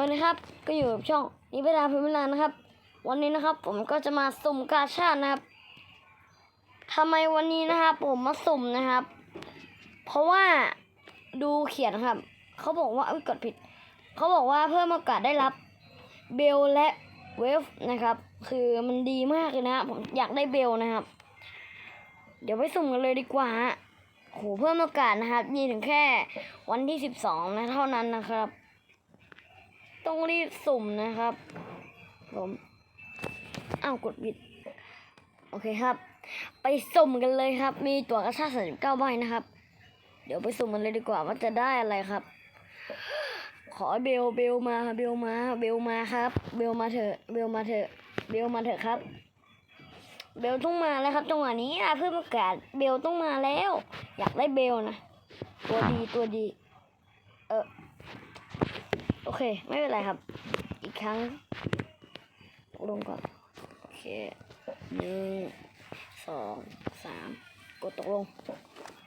วัสดีครับ ก็อยู่กับช่องนิเวศาพิมลานะครับ วันนี้นะครับ ผมก็จะมาสุ่มกาชาดนะครับทำไมวันนี้นะครับ ผมมาสุ่มนะครับ เพราะว่าดูเขียนครับ เขาบอกว่าอุ้ยกดผิด เขาบอกว่าเพิ่มโอกาสได้รับเบลและเวฟนะครับ คือมันดีมากเลยนะผมอยากได้เบลนะครับ เดี๋ยวไปสุ่มกันเลยดีกว่าโหเพิ่มโอกาสนะครับ มีถึงแค่วันที่สิบสองนะเท่านั้นนะครับ ต้องรีบสุ่มนะครับ ผมอ้าวกดผิด โอเคครับ ไปสุ่มกันเลยครับ มีตั๋วกระชากสามสิบเก้าใบนะครับ เดี๋ยวไปสุ่มกันเลยดีกว่าว่าจะได้อะไรครับ ขอเบลเบลมาเบลมาเบลมาครับ เบลมาเถอะเบลมาเถอะเบลมาเถอะครับ เบลต้องมาแล้วครับจังหวะนี้อะเพื่อประกาศเบลต้องมาแล้ว อยากได้เบลนะ ตัวดีตัวดี เออ โอเค ไม่เป็นไรครับ อีกครั้ง ลงก่อน โอเคหนึ่งสองสามกดตกลง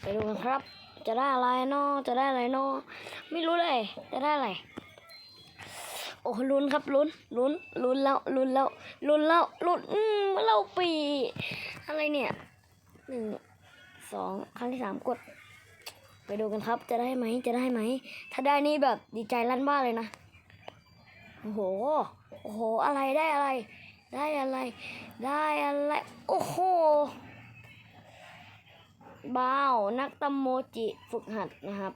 ไปดูกันครับ จะได้อะไรเนาะจะได้อะไรเนาะไม่รู้เลย จะได้อะไร โอ้ลุ้นครับลุ้นลุ้นลุ้นแล้วลุ้นแล้วลุ้นแล้วลุ้นอืมเราปี อะไรเนี่ยหนึ่งสองครั้งที่สามกด ไปดูกันครับจะได้ไหมจะได้ไหม ถ้าได้นี่แบบดีใจลั่นบ้าเลยนะ โอ้โห โอ้โห อะไรได้อะไร ได้อะไร ได้อะไร โอ้โหบ้าวนักตำโมจิฝึกหัดนะครับ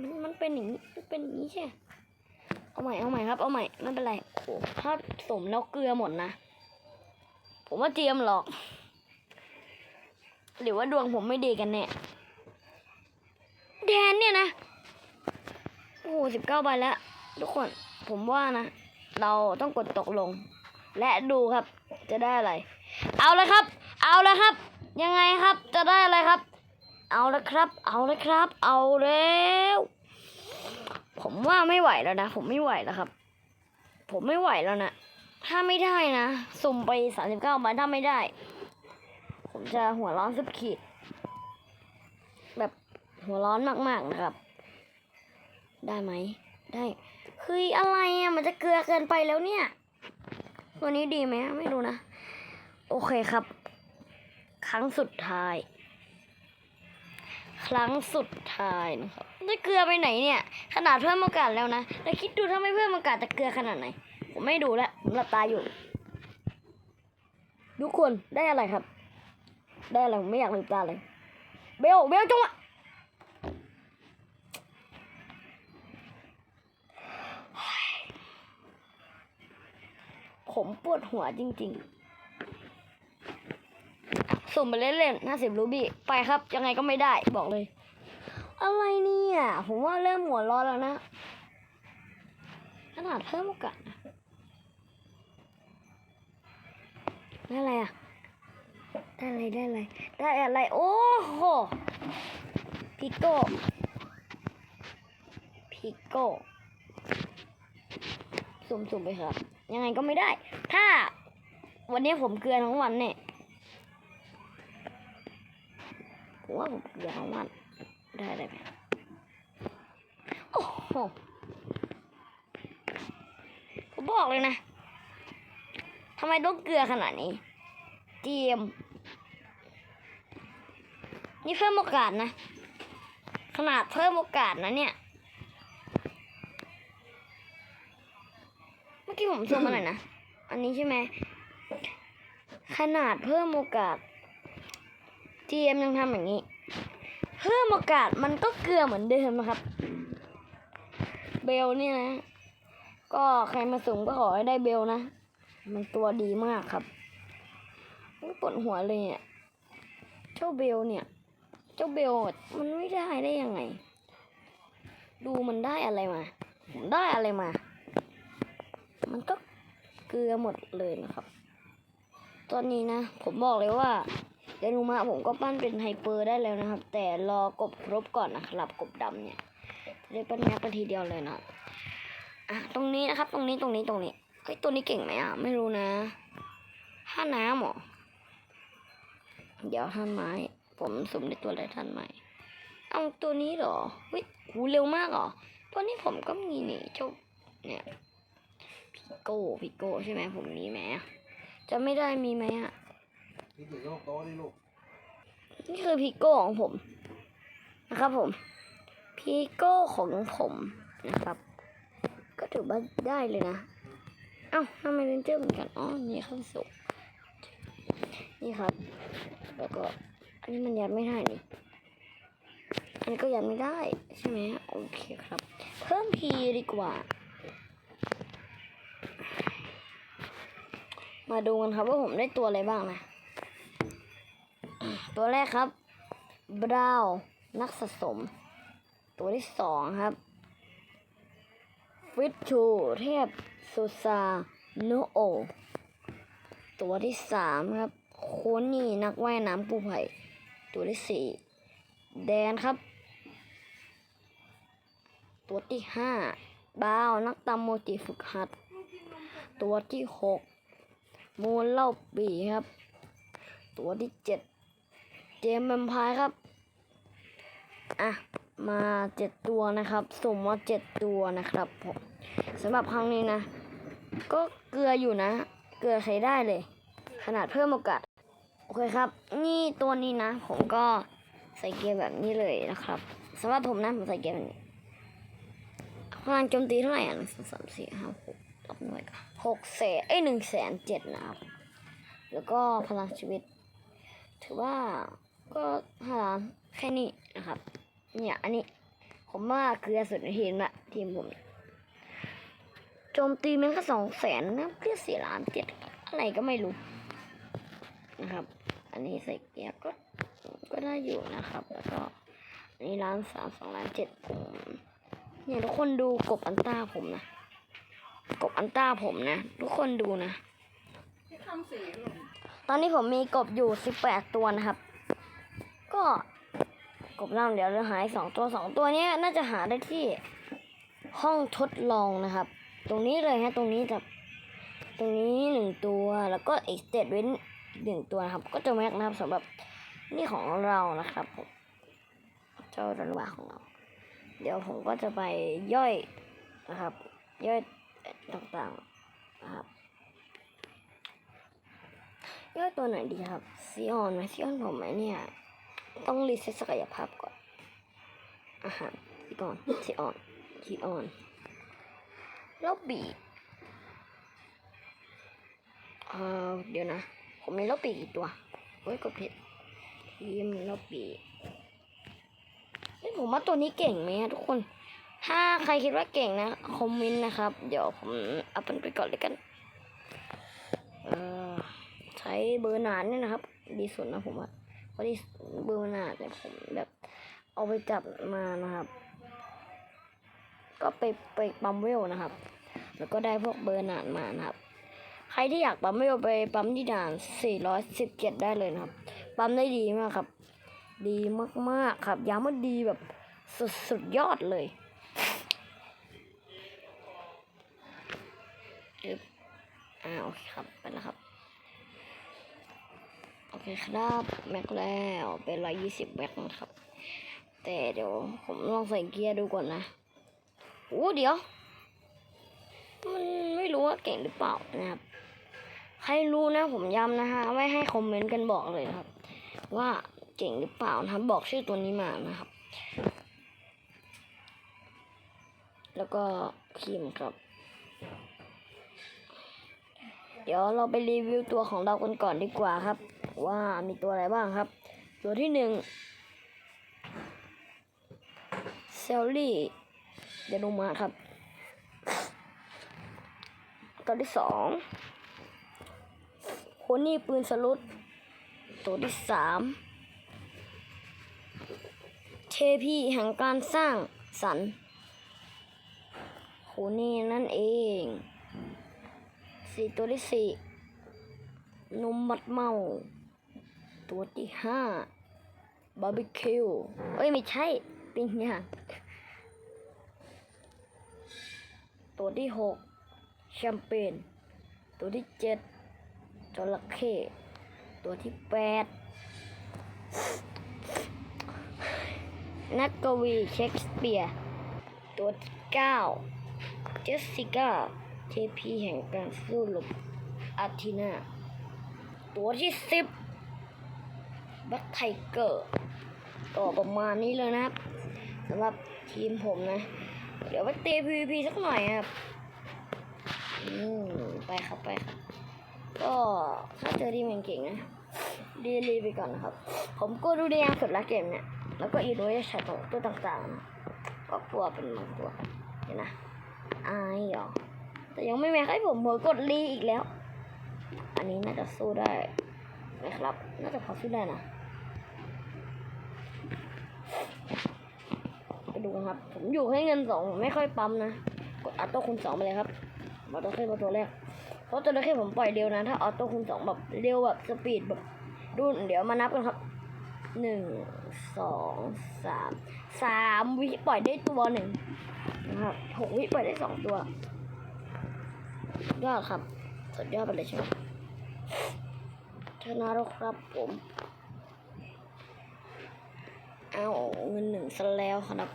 มันมันเป็นอย่างนี้มันเป็นอย่างนี้ใช่ เอาใหม่เอาใหม่ครับ เอาใหม่ไม่เป็นไรโอ้โหถ้าสมแล้วเกลือหมดนะ ผมว่าเจียมหรอก หรือว่าดวงผมไม่ดีกันแน่ แดนเนี่ยนะ โอ้โหสิบเก้าใบแล้วทุกคน ผมว่านะ เราต้องกดตกลง และดูครับ จะได้อะไร เอาเลยครับ เอาเลยครับ ยังไงครับ จะได้อะไรครับ เอาเลยครับ เอาเลยครับ เอาแล้วผมว่าไม่ไหวแล้วนะ ผมไม่ไหวแล้วครับ ผมไม่ไหวแล้วนะ ถ้าไม่ได้นะ สุ่มไปสามสิบเก้าใบถ้าไม่ได้ ผมจะหัวร้อนสุดขีด หัวร้อนมากๆนะครับ ได้ไหม ได้เฮ้ยอะไรอะมันจะเกลือเกินไปแล้วเนี่ย ตัวนี้ดีไหมไม่รู้นะ โอเคครับ ครั้งสุดท้าย ครั้งสุดท้ายนะครับจะเกลือไปไหนเนี่ย ขนาดเพิ่มโอกาสแล้วนะแล้วคิดดูถ้าไม่เพิ่มโอกาสจะเกลือขนาดไหน ผมไม่ดูแล้วผมหลับตาอยู่ทุกคนได้อะไรครับ ได้อะไรผมไม่อยากลืมตาเลย เบล เบลจงหวะ ผมปวดหัวจริง ๆ สุ่มไปเล่นๆห้าสิบรูบี้ไปครับ ยังไงก็ไม่ได้บอกเลย อะไรเนี่ย ผมว่าเริ่มหัวร้อนแล้วนะขนาดเพิ่มโอกาสนะได้อะไรอะ ได้อะไรได้อะไร ได้อะไร โอ้โหพิโก้พิโก้สุ่มๆไปครับ ยังไงก็ไม่ได้ ถ้าวันนี้ผมเกลือทั้งวันเนี่ยผมว่าผมเกลือทั้งวันได้ได้ไหมโอ้โหผมบอกเลยนะทำไมต้องเกลือขนาดนี้เจียมนี่เพิ่มโอกาสนะ ขนาดเพิ่มโอกาสนะเนี่ย มื่อกี้ผมซูมมาหน่อยนะ อันนี้ใช่ไหม ขนาดเพิ่มโอกาส GM ยังทำอย่างนี้ เพิ่มโอกาสมันก็เกลือเหมือนเดิมนะครับ เบลนี่นะ ก็ใครมาสุ่มก็ขอให้ได้เบลนะ มันตัวดีมากครับมันปวดหัวเลยเนี่ย เจ้าเบลเนี่ย เจ้าเบลมันไม่ได้ได้ยังไง ดูมันได้อะไรมา ได้อะไรมา กลือหมดเลยนะครับ ตอนนี้นะ ผมบอกเลยว่าเดนูมาผมก็ปั้นเป็นไฮเปอร์ได้แล้วนะครับ แต่รอกบครบก่อนนะครับกบดำเนี่ยจะได้ปั้นยักษ์กันทีเดียวเลยนะอะตรงนี้นะครับ ตรงนี้ตรงนี้ตรงนี้เฮ้ยตัวนี้เก่งไหมอะไม่รู้นะท่าน้ำเหรอเดี๋ยวท่านไม้ ผมสุ่มในตัวอะไรท่านไม้เอาตัวนี้หรอเฮ้ยหูเร็วมากหรอตัวนี้ผมก็มีนี่เจ้าเนี่ย พิโก้พิโก้ใช่ไหมผมมีไหมอะจะไม่ได้มีไหมอะนี่ถึงโลกโต๊ะนี่ลูกนี่คือพิโก้ของผมนะครับผมพิโก้ของผมนะครับ ก็ถือว่าได้เลยนะ เอ้าทำไมเรนเจอร์เหมือนกันอ๋อนี่เข้าสุกนี่ครับ แล้วก็อันนี้มันยัดไม่ได้นี่อันนี้ก็ยัดไม่ได้ใช่ไหมโอเคครับ เพิ่มพีดีกว่า มาดูกันครับว่าผมได้ตัวอะไรบ้างนะ ตัวแรกครับบราวน์นักสะสม ตัวที่สองครับ ฟิตชูเทพสุซาโนโอ ตัวที่สามครับ โคนี่นักว่ายน้ำกู้ภัยตัวที่สี่แดนครับ ตัวที่ห้าบาวนักตำโมจิฝึกหัด ตัวที่หก มูลเล่าปีครับ ตัวที่เจ็ดเจมแวมพร์ครับ อะ มาเจ็ดตัวนะครับสุ่มมาเจ็ดตัวนะครับผมสำหรับครั้งนี้นะ ก็เกลืออยู่นะ เกลือใช้ได้เลย ขนาดเพิ่มโอกาส โอเคครับ นี่ตัวนี้นะ ผมก็ใส่เกียร์แบบนี้เลยนะครับสำหรับผมนะผมใส่เกียร์แบบนี้พลังโจมตีเท่าไหร่อะหนึ่งสองสามสี่ห้าหกรับหน่วยกัน หกแสนเอ้ยหนึ่งแสนเจ็ดนะครับ แล้วก็พลังชีวิต ถือว่าก็พลังแค่นี้นะครับ เนี่ยอันนี้ ผมว่าเกลือสุดในทีมละทีมผมโจมตีมันก็สองแสนนะเพื่อสี่ล้านเจ็ดอะไรก็ไม่รู้นะครับ อันนี้ใส่เกียร์ก็ก็ได้อยู่นะครับ แล้วก็อันนี้ล้านสามสองล้านเจ็ดผมเนี่ยทุกคนดูกบอันต้าผมนะ กบอันต้าผมนะ ทุกคนดูนะ ตอนนี้ผมมีกบอยู่สิบแปดตัวนะครับ ก็กบน้ำเดี๋ยวเราหายสองตัวสองตัวเนี้ยน่าจะหาได้ที่ห้องทดลองนะครับ ตรงนี้เลยฮะตรงนี้จะตรงนี้หนึ่งตัวแล้วก็อีกเจ็ดเว้นหนึ่งตัวนะครับ ก็จะแม็กนะครับสำหรับนี่ของเรานะครับผมเจ้าดันวาของเรา เดี๋ยวผมก็จะไปย่อยนะครับ ย่อย ต่างๆนะครับย่อยตัวไหนดีครับซีออนไหมซีออนผมไหมเนี่ย ต้องรีเซ็ตศักยภาพก่อนอาหารซีออนซีออนซีออนล้วบีเอ่อเดี๋ยวนะ ผมมีล็อบบีกี่ตัวเฮ้ยกดผิดทีมล็อบบีนี่ผมว่าตัวนี้เก่งไหมทุกคน ถ้าใครคิดว่าเก่งนะ คอมเมนต์นะครับ เดี๋ยวผมอาเปนไปก่อนเลยกัน เออใช้เบอร์หนาเนี่ยนะครับ ดีสุดนะผมว่าเพราะที่เบอร์หนาเนี่ยผมแบบเอาไปจับมานะครับ ก็ไปไปปั๊มเวลนะครับ แล้วก็ได้พวกเบอร์หนานมานะครับ ใครที่อยากปั๊มเวลไปปั๊มที่ด่าน 417 ได้เลยนะครับ ปั๊มได้ดีมากครับ ดีมากๆครับย้ำว่าดีแบบสุดสุดยอดเลยอึ๊บ อ่าโอเคครับไปแล้วครับ โอเคครับแม็กแล้วเป็นร้อยยี่สิบแม็กนะครับ แต่เดี๋ยวผมลองใส่เกียร์ดูก่อนนะโอ้เดี๋ยว มันไม่รู้ว่าเก่งหรือเปล่านะครับ ใครรู้นะผมย้ำนะฮะไว้ให้คอมเมนต์กันบอกเลยครับ ว่าเก่งหรือเปล่านะครับบอกชื่อตัวนี้มานะครับ แล้วก็พิมพ์ครับ เดี๋ยวเราไปรีวิวตัวของเรากันก่อนดีกว่าครับ ว่ามีตัวอะไรบ้างครับ ตัวที่หนึ่งเซลลี่เดนูมาครับ ตัวที่สองโคนี่ปืนสลุดตัวที่สามเทพีแห่งการสร้างสรรค์โคนี่นั่นเอง สี่ตัวที่สี่นมมัดเมา ตัวที่ห้าบาร์บีคิวเอ้ย ไม่ใช่ปิ้งย่างตัวที่หกแชมเปญตัวที่เจ็ดจระเข้ตัวที่แปดนักกวีเชคสเปียร์ ตัวที่เก้าเจสสิก้า เทพีแห่งการสู้รบอาทีนา ตัวที่สิบบ็คไทเกอร์ก็ประมาณนี้เลยนะครับสำหรับทีมผมนะ เดี๋ยวไปเตะ PVP สักหน่อยครับ อืม ไปครับไปครับ ก็ถ้าเจอทีมเก่งนะดีลีไปก่อนนะครับ ผมก็ดูได้ยังสุดละเกมเนี่ย แล้วก็อีกด้วยใช้ตัวตัวต่างๆ ก็กลัวเป็นบางตัวเห็นนะอายหรอ แต่ยังไม่แม้ให้ผมเผลอกดรีอีกแล้ว อันนี้น่าจะสู้ได้นะครับ น่าจะพอสู้ได้นะ ไปดูกันครับ ผมอยู่ให้เงินสองไม่ค่อยปั๊มนะ กดอัตโต้คูณสองไปเลยครับออโต้ขึ้นมาตัวแรก เพราะตัวแรกผมปล่อยเร็วนะ ถ้าออโต้คูณสองแบบเร็วแบบสปีดแบบดูเดี๋ยวมานับกันครับหนึ่งสองสามสามวิปล่อยได้ตัวหนึ่งนะครับหกวิปล่อยได้สองตัว ยอดครับ สุดยอดไปเลยใช่ไหมชนะแล้วครับผม เอาเงินหนึ่งซะแล้วครับ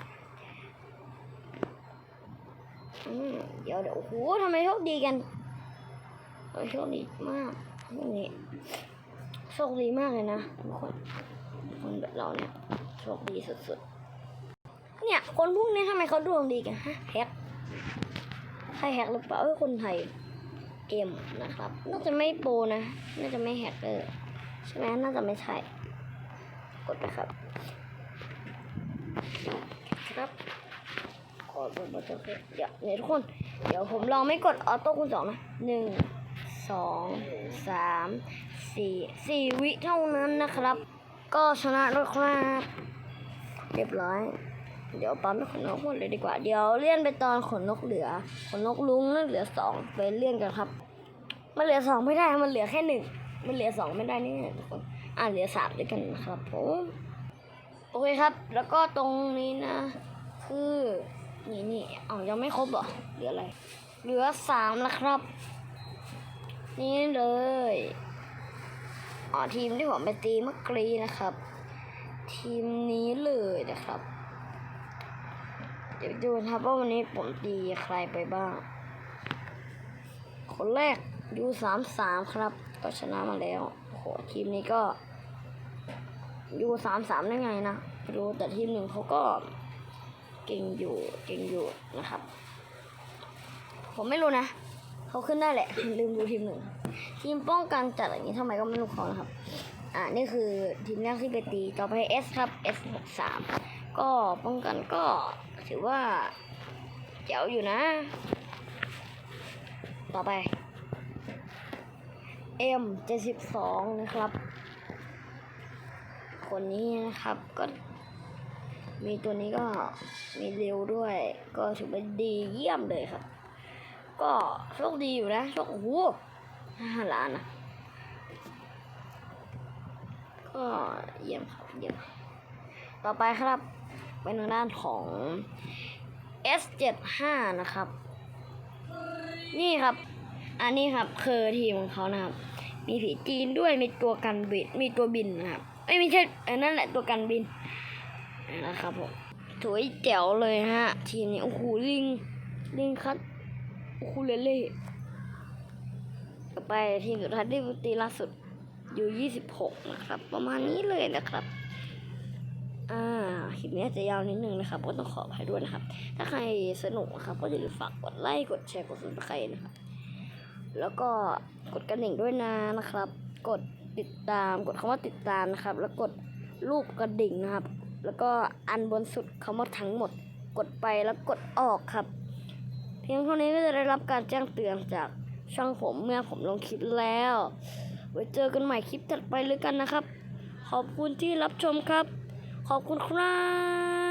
อืมเดี๋ยวเดี๋ยวโอ้โหทำไมโชคดีกันเออโชคดีมากพวกนี้โชคดีมากเลยนะทุกคนคนแบบเราเนี่ยโชคดีสุดๆ เนี่ย คนพวกนี้ทำไมเขาดวงดีกันฮะแฮก ใครแฮกหรือเปล่าเอ้ยคนไทยเอ็มนะครับ น่าจะไม่โปรนะ น่าจะไม่แฮกเกอร์ใช่ไหมน่าจะไม่ใช่ กดไปครับ ครับขอดูบัตรเครดิตเดี๋ยวเนี่ยทุกคน เดี๋ยวผมลองไม่กดออโต้คูณสองนะหนึ่งสองสามสี่สี่วิเท่านั้นนะครับ ก็ชนะแล้วครับ เรียบร้อย เดี๋ยวปั๊มขนนกหมดเลยดีกว่า เดี๋ยวเลื่อนไปตอนขนนกเหลือ ขนนกลุงนั่นเหลือสองไปเลื่อนกันครับ มันเหลือสองไม่ได้ มันเหลือแค่หนึ่ง มันเหลือสองไม่ได้นี่ทุกคน อ่าเหลือสามด้วยกันนะครับผมโอเคครับ แล้วก็ตรงนี้นะ คือนี่นี่อ๋อยังไม่ครบเหรอ เหลืออะไร เหลือสามแล้วครับ นี่เลยอ๋อทีมที่ผมไปตีเมื่อกรีนะครับ ทีมนี้เลยนะครับ เดี๋ยวดูนะครับว่าวันนี้ผมตีใครไปบ้าง คนแรกยูสามสามครับ ก็ชนะมาแล้วโหทีมนี้ก็ยูสามสามได้ไงนะไม่รู้แต่ทีมหนึ่งเขาก็เก่งอยู่เก่งอยู่นะครับ ผมไม่รู้นะเขาขึ้นได้แหละ ลืมดูทีมหนึ่งทีมป้องกันจัดอย่างนี้ทำไมก็ไม่รู้เขานะครับ อ่านี่คือทีมแรกที่ไปตีต่อไป S ครับ S หกสามก็ป้องกันก็ ถือว่าเจ๋วอยู่นะ ต่อไป M เจ็ดสิบสองนะครับ คนนี้นะครับก็มีตัวนี้ก็มีเร็วด้วย ก็ถือว่าดีเยี่ยมเลยครับ ก็โชคดีอยู่นะโชคโอ้โหห้าล้านนะก็เยี่ยมครับเยี่ยม ต่อไปครับ เป็นทางด้านของ S75 นะครับ นี่ครับ อันนี้ครับคือทีมของเขานะครับ มีผีจีนด้วยมีตัวกันบินมีตัวบินนะครับไม่ใช่นั่นแหละตัวกันบินนะครับผมสวยแจ๋วเลยฮะ ทีมนี้โอ้โหลิงลิงคัดโอ้โหเล่เล่ต่อไปทีมสุดท้ายที่ตีล่าสุดอยู่ 26 นะครับ ประมาณนี้เลยนะครับ อ่าคลิปนี้จะยาวนิดนึงนะครับ ก็ต้องขออภัยด้วยนะครับ ถ้าใครสนุกนะครับ ก็อย่าลืมฝากกดไลค์ กดแชร์ กดซับสไครต์นะครับ แล้วก็กดกระดิ่งด้วยนะนะครับ กดติดตาม กดคำว่าติดตามนะครับ แล้วกดรูปกระดิ่งนะครับ แล้วก็อันบนสุดคำว่าทั้งหมด กดไปแล้วกดออกครับ เพียงเท่านี้ก็จะได้รับการแจ้งเตือนจากช่องผมเมื่อผมลงคลิปแล้ว ไว้เจอกันใหม่คลิปถัดไปเลยกันนะครับ ขอบคุณที่รับชมครับ ขอบคุณครับ